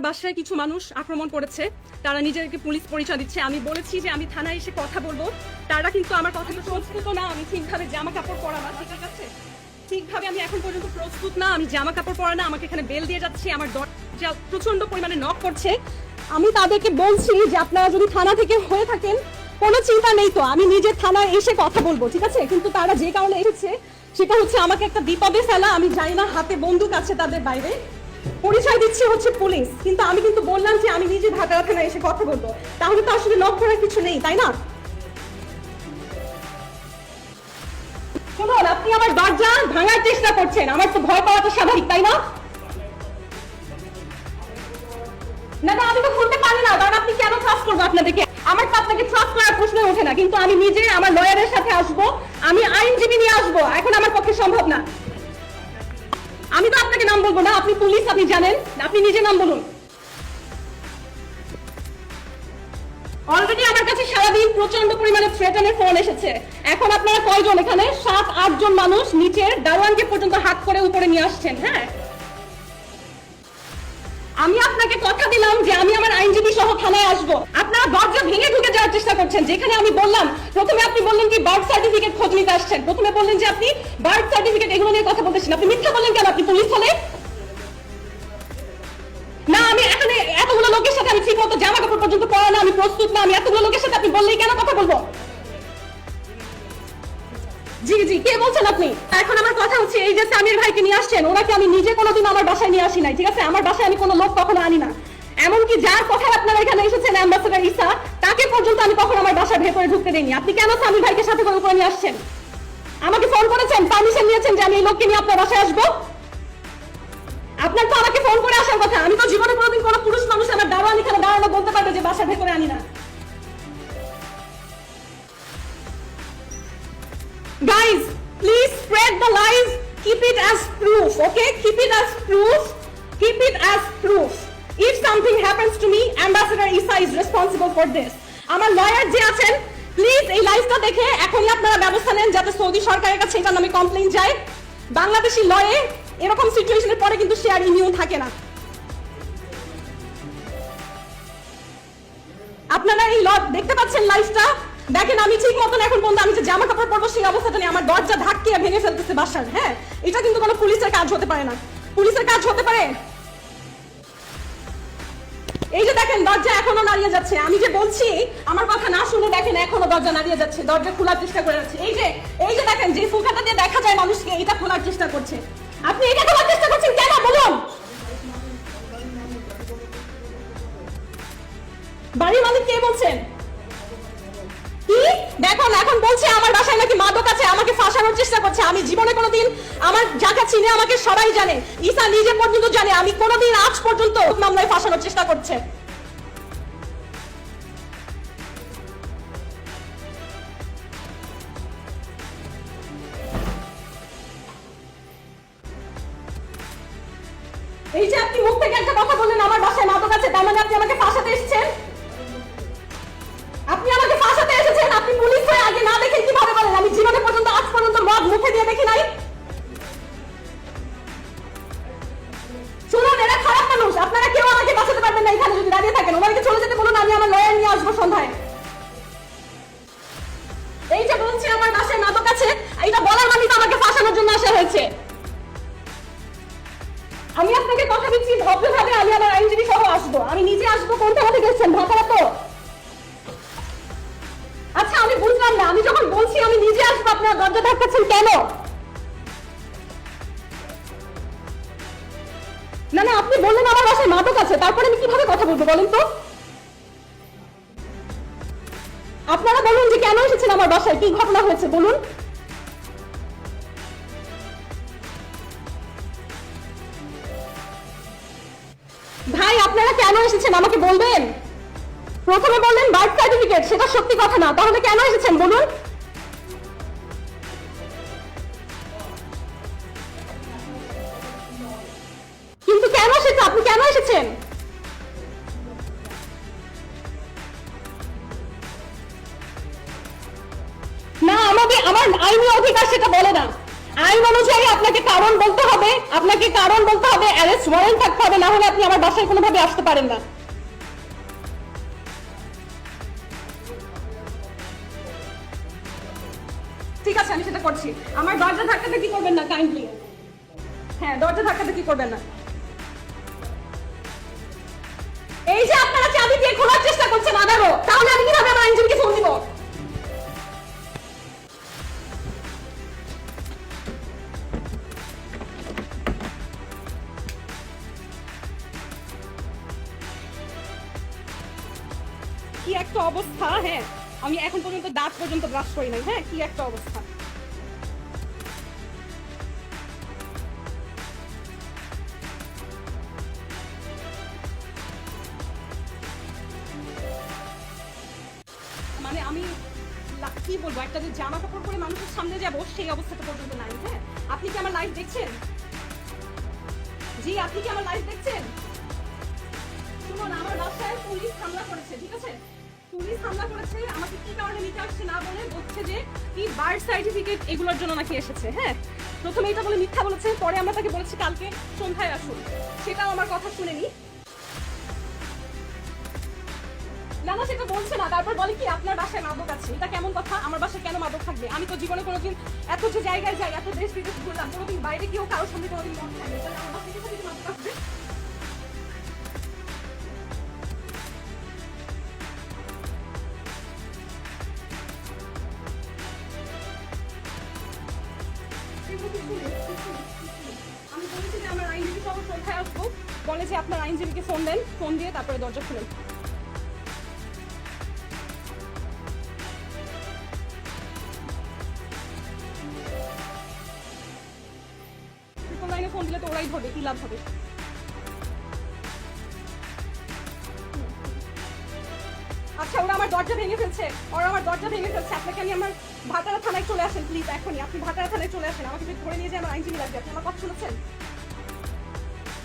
আমার বাসায় কিছু মানুষ আক্রমণ করেছে, তারা নিজেদেরকে পুলিশ পরিচয় দিচ্ছে। আমি বলেছি যে আমি থানায় এসে কথা বলব। তারা কিন্তু আমার কথাটা চলছে তো না, আমি ঠিকভাবে জামা কাপড় পরা না, ঠিক আছে? ঠিকভাবে আমি এখন পর্যন্ত প্রস্তুত না, আমি জামা কাপড় পরা না, আমাকে এখানে বেল দিয়ে যাচ্ছে, আমার দরজা প্রচণ্ড পরিমাণে নক করছে। আমি তাদেরকে বলছি যে আপনারা যদি থানা থেকে হয়ে থাকেন, কোনো চিন্তা নেই তো, আমি নিজের থানায় এসে কথা বলব, ঠিক আছে? কিন্তু তারা যে কারণে এসেছে, সেটা হচ্ছে আমাকে একটা বিপদে ফেলা, আমি জানি না হাতে বন্দুক আছে তাদের বাইরে। পরিচয় দিচ্ছে হচ্ছে পুলিশ। কিন্তু আমি কিন্তু বললাম যে আমি নিজে ঢাকা থানায় এসে কথা বলব। তাহলে তো আসলে লক করার কিছু নেই, তাই না? শুনুন, আপনি আমার দরজা ভাঙার চেষ্টা করছেন। আমার তো ভয় পাওয়াটা স্বাভাবিক, তাই না? না না, আমি তো খুলতে পারি না, কারণ আপনি কেন ট্রাস্ট করব আপনাদেরকে? আমার তো আপনাকে ট্রাস্ট করার প্রশ্ন ওঠে না, কিন্তু আমি নিজে আমার লয়ারের সাথে আসব, আমি আইনজীবী নিয়ে আসব, এখন আমার পক্ষে সম্ভব না। আমি তো আপনাকে নাম বলব না, আপনি পুলিশ, আপনি জানেন, আপনি নিজে নাম বলুন। অলরেডি আমার কাছে সারাদিন প্রচণ্ড পরিমাণে থ্রেটানের ফোন এসেছে। এখন আপনারা কয়জন এখানে? সাত আট জন মানুষ নিচের দারোয়ানকে পর্যন্ত হাত করে উপরে নিয়ে আসছেন হ্যাঁ? আমি আপনাকে কথা দিলাম যে আমি আমার আইনজীবী সহ থানায় আসব। আপনারা দরজা ভেঙে ঢুকে যাওয়ার চেষ্টা করছেন, যেখানে আমি বললাম, প্রথমে আপনি বললেন কি বার্থ সার্টিফিকেট খোঁজ নিতে আসছেন, প্রথমে বললেন যে আপনি বার্থ সার্টিফিকেট এগুলো নিয়ে কথা বলতেছেন, আপনি মিথ্যা বললেন কেন? আপনি পুলিশ হলে না, আমি এখানে এতগুলো লোকের সাথে আমি জামা কাপড় পর্যন্ত পরা না, আমি প্রস্তুত না, আমি এতগুলো লোকের সাথে আপনি বললেই কেন কথা বলব? জি জি, কে বলছেন আপনি? এখন আমার কথা হচ্ছে এই যে সামির ভাইকে নিয়ে আসছেন, ওনাকে আমি নিজে কোনোদিন আমার বাসায় নিয়ে আসি নাই, ঠিক আছে? আমার বাসায় আমি কোনো লোক কখনো আনি না। এমনকি যার কথা আপনারা এখানে এসেছেন অ্যাম্বাসেডার ইসা তাকে পর্যন্ত আমি কখনো আমার বাসায় ভেতরে ঢুকতে দেইনি আপনি কেন সামির ভাইকে সাথে করে উপরে নিয়ে আসছেন আমাকে ফোন করেছেন পারমিশন নিয়েছেন যে আমি এই লোককে নিয়ে আপনার বাসায় আসব আপনার তো আমাকে ফোন করে আসার কথা আমি তো জীবনে কোনোদিন কোনো পুরুষ মানুষ আমার দারোয়ান এখানে দাঁড়ানো বলতে পারবে যে বাসার ভেতরে আনি না Guys, please spread the lies. Keep it as proof, okay? Keep it as proof. Keep it as proof. If something happens to me, Ambassador Isa is responsible for this. আমার লয়ার যে আছেন প্লিজ এই লাইভটা দেখে এখনই আপনারা ব্যবস্থা নেন যাতে সৌদি সরকারের কাছে এটার নামে কমপ্লেন যায়। বাংলাদেশি লয়ে এরকম সিচুয়েশনের পরে কিন্তু সে আর ইমিউন থাকে না। আপনারা এই লট দেখতে পাচ্ছেন লাইভটা দেখেন আমি ঠিক মতন এখন পর্যন্ত আমি যে জামা কাপড় পরবো সেই অবস্থাটা নিয়ে আমার দরজা ধাক্কিয়ে ভেঙে ফেলতেছে বাসার হ্যাঁ? এটা কিন্তু কোনো পুলিশের কাজ হতে পারে না। পুলিশের কাজ হতে পারে? দেখেন, দরজা এখনও নাড়িয়ে যাচ্ছে। আমি যে বলছি, আমার কথা না শুনে দেখেন এখনও দরজা নাড়িয়ে যাচ্ছে, দরজা খোলার চেষ্টা করে যাচ্ছে। এই যে এই যে দেখেন, যে ফুলকাটা দিয়ে দেখা যায় মানুষকে, এটা খোলার চেষ্টা করছে। আপনি এটা খোলার চেষ্টা করছেন কেন? বলুন। বাড়ির মালিক কে বলছেন? কি? দেখুন, এখন বলছে, আমার বাসায় নাকি মাদক আছে, আমাকে ফাঁসানোর চেষ্টা করছে। আমি জীবনে কোনোদিন আমার যাকে চিনে আমাকে সবাই জানে। ঈসা নিজে পর্যন্ত জানে, আমি কোনোদিন আজ পর্যন্ত মামলায় ফাঁসানোর চেষ্টা করছে। এই যে আপনি মুখ থেকে একটা কথা বললেন আমার বাসায় মাদক আছে তার মানে আপনি আমাকে ফাঁসাতে এসেছেন? আপনি আমাকে ফাঁসাতে এসেছেন? আপনি পুলিশ হয়ে আগে না দেখে কীভাবে বলেন? আমি জীবনে পর্যন্ত, আজ পর্যন্ত মদ মুখে দিয়ে দেখি নাই। শুনুন এরা খারাপ মানুষ। আপনারা কেউ আমাকে বাঁচাতে পারবেন না এখানে যদি দাঁড়িয়ে থাকেন। ওনাকে চলে যেতে বলুন, আমি আমার লয়ার নিয়ে আসব সন্ধ্যায়। এই যে বলছে আমার বাসায় মাদক আছে এটা বলার মানে আমাকে ফাঁসানোর জন্য আসা হয়েছে। আমি আপনাকে কথা দিচ্ছি, ভদ্রভাবে আমি আমার আইনজীবী সহ আসব। আমি নিজে আসব, কোন থানা থেকে এসেছেন ভাতারা তো আচ্ছা আমি বুঝলাম না। আমি যখন বলছি, আমি নিজে আসব, আপনার দরজা ধাক্কাচ্ছেন কেন? না না, আপনি বললেন আমার বাসায় মাদক আছে, তারপরে আমি কীভাবে কথা বলব বলেন তো? আপনারা বলুন যে কেন এসেছেন আমার বাসায়, কি ঘটনা হয়েছে, বলুন। ভাই, আপনারা কেন এসেছেন? আমাকে বলবেন? প্রথমে বললেন বার্থ সার্টিফিকেট, সেটা সত্যি কথা না। তাহলে কেন এসেছেন? বলুন। কিন্তু কেন সেটা আপনি কেন এসেছেন? না আমাদের আমার আইনি অধিকার সেটা বলে না। আইন অনুযায়ী আপনাকে কারণ বলতে হবে, আপনাকে কারণ বলতে হবে অ্যারেস্ট ওয়ারেন্ট থাকতে হবে, না হলে আপনি আমার বাসায় কোনোভাবে আসতে পারেন না। ঠিক আছে, আমি সেটা করছি। আমার দরজা ধাক্কাতে কি করবেন না কাইন্ডলি হ্যাঁ দরজা ধাক্কাতে কি করবেন না? এই যে আপনারা চাবি দিয়ে খোলার চেষ্টা করছেন আবারও তাহলে আমি কীভাবে আমার আইনজীবীকে ফোন দিব? কি একটা অবস্থা হ্যাঁ? আমি এখন পর্যন্ত দাঁত পর্যন্ত ব্রাশ করি নাই হ্যাঁ? কি একটা অবস্থা। মানে আমি কি বলব, একটা যে জামা কাপড় পরে মানুষের সামনে যাব, সেই অবস্থাটা পর্যন্ত নাই হ্যাঁ? আপনি কি আমার লাইফ দেখছেন? জি, আপনি কি আমার লাইভ দেখছেন? হ্যাঁ? সেটাও আমার কথা সেটা বলছে না। তারপর বলে কি, আপনার বাসায় মাদক আছে কেমন কথা? আমার বাসায় কেন মাদক থাকবে? আমি তো জীবনে কোনোদিন এত যে জায়গায় যাই, এত দেশ বিদেশ ঘুরলাম, কোনোদিন বাইরে গিয়েও কারোর সামনে কোনোদিন খাইনি তাহলে আমার থেকে মাদক যে আপনার আইনজীবীকে ফোন দেন, ফোন দিয়ে তারপরে দরজা খুলেন। লাইনে ফোন দিলে তো ওরাই ধরবে, কি লাভ হবে? আচ্ছা ওরা আমার দরজা ভেঙে ফেলছে। ওরা আমার দরজা ভেঙে ফেলছে। আপনাকে আমি আমার ভাটারা থানায় চলে আসেন প্লিজ এখনই। আপনি ভাটারা থানায় চলে আসেন। আমাকে যদি ধরে নিয়ে যায় আমার আইনজীবী লাগবে, আপনি আমার কথা শুনেছেন?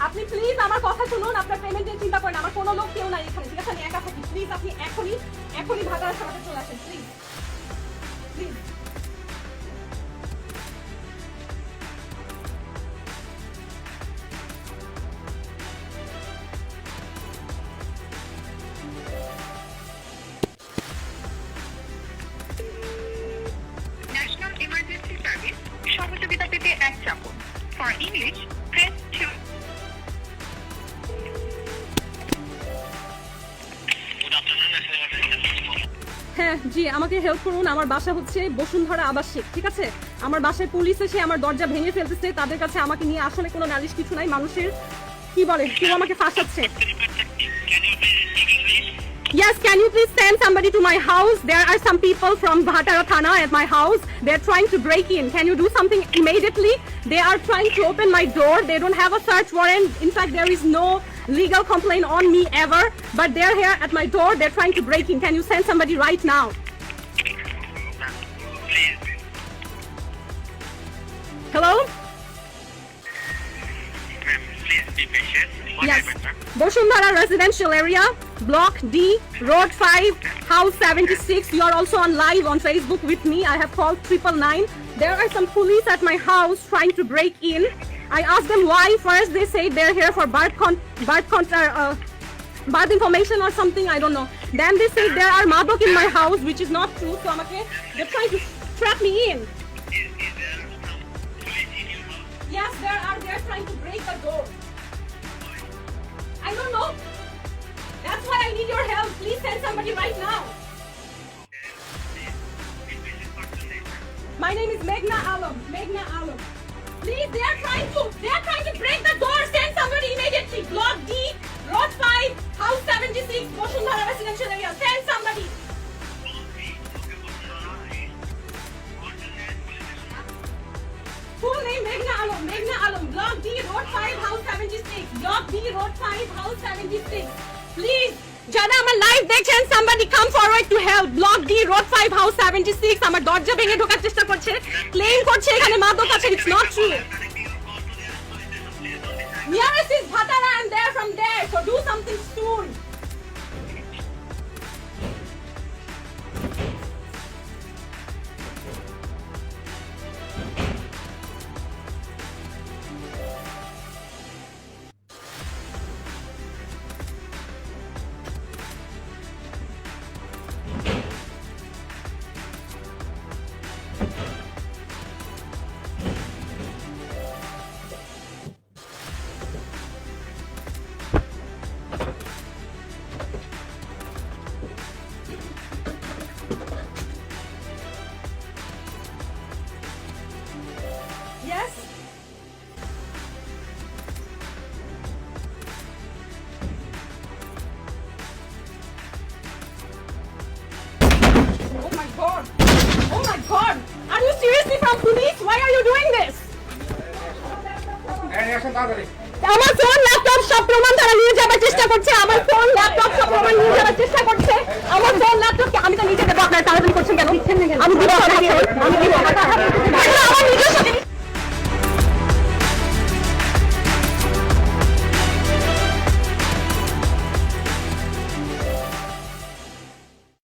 আপনি প্লিজ আমার কথা শুনুন, আপনার পেমেন্টের চিন্তা করেন আমার কোনো লোক কেউ নাই এখানে, ঠিক আছে? আমি একা থাকি প্লিজ আপনি এখনই এখনই ভাটারা থানাতে চলে আসেন please please national emergency service সহযোগিতা পেতে এক চাপুন ফর ইংলিশ জি আমাকে হেল্প করুন আমার বাসা হচ্ছে বসুন্ধরা আবাসিক ঠিক আছে আমার বাসায় পুলিশ এসে আমার দরজা ভেঙে ফেলতেছে তাদের কাছে আমাকে নিয়ে আসলে কোনো নালিশ কিছু নাই মানুষের কি বলে কেউ আমাকে ফাঁসাচ্ছে Yes, can you please send somebody to my house? There are some people from Bhatara Thana at my house. They're trying to break in. Can you do something immediately? They are trying to open my door. They don't have a search warrant. In fact, there is no legal complaint on me ever. But they're here at my door. They're trying to break in. Can you send somebody right now? Hello? Yes. Boshundara residential area, block D, road 5, house 76. You are also on live on Facebook with me. I have called triple nine. There are some police at my house trying to break in. I asked them why. First, they say they're here for birth con birth con uh, uh, birth information or something. I don't know. Then they say there are madok in my house, which is not true. So okay. They're trying to trap me in. Yes, there are. They're trying to break the door. I don't know. That's why I need your help. Please send somebody right now. My name is Meghna Alam. Meghna Alam. Please, they are trying to. They are trying to break the door. Send somebody immediately. Block D, Road 5, House 76, Boshundara residential area. Send somebody. Full name Meghna Alam. Meghna Alam. Block D, Road 5, House 76. Block D, Road 5, House 76. Please. যারা আমার live দেখছেন somebody come forward to help block D road 5 house 76 আমার দরজা ভেঙে ঢোকার চেষ্টা করছে claim করছে এখানে মাদক আছে station. Please don't decide. nearest is Bhatara and there from there so do something soon চেষ্টা করছে, আমার ফোন ল্যাপটপ সব আমার নিয়ে যাওয়ার চেষ্টা করছে। আমার ফোন ল্যাপটপ আমি তো নিজে দেবো আপনারা তাড়াতাড়ি করছেন কেন? আমি দিব আমি দিব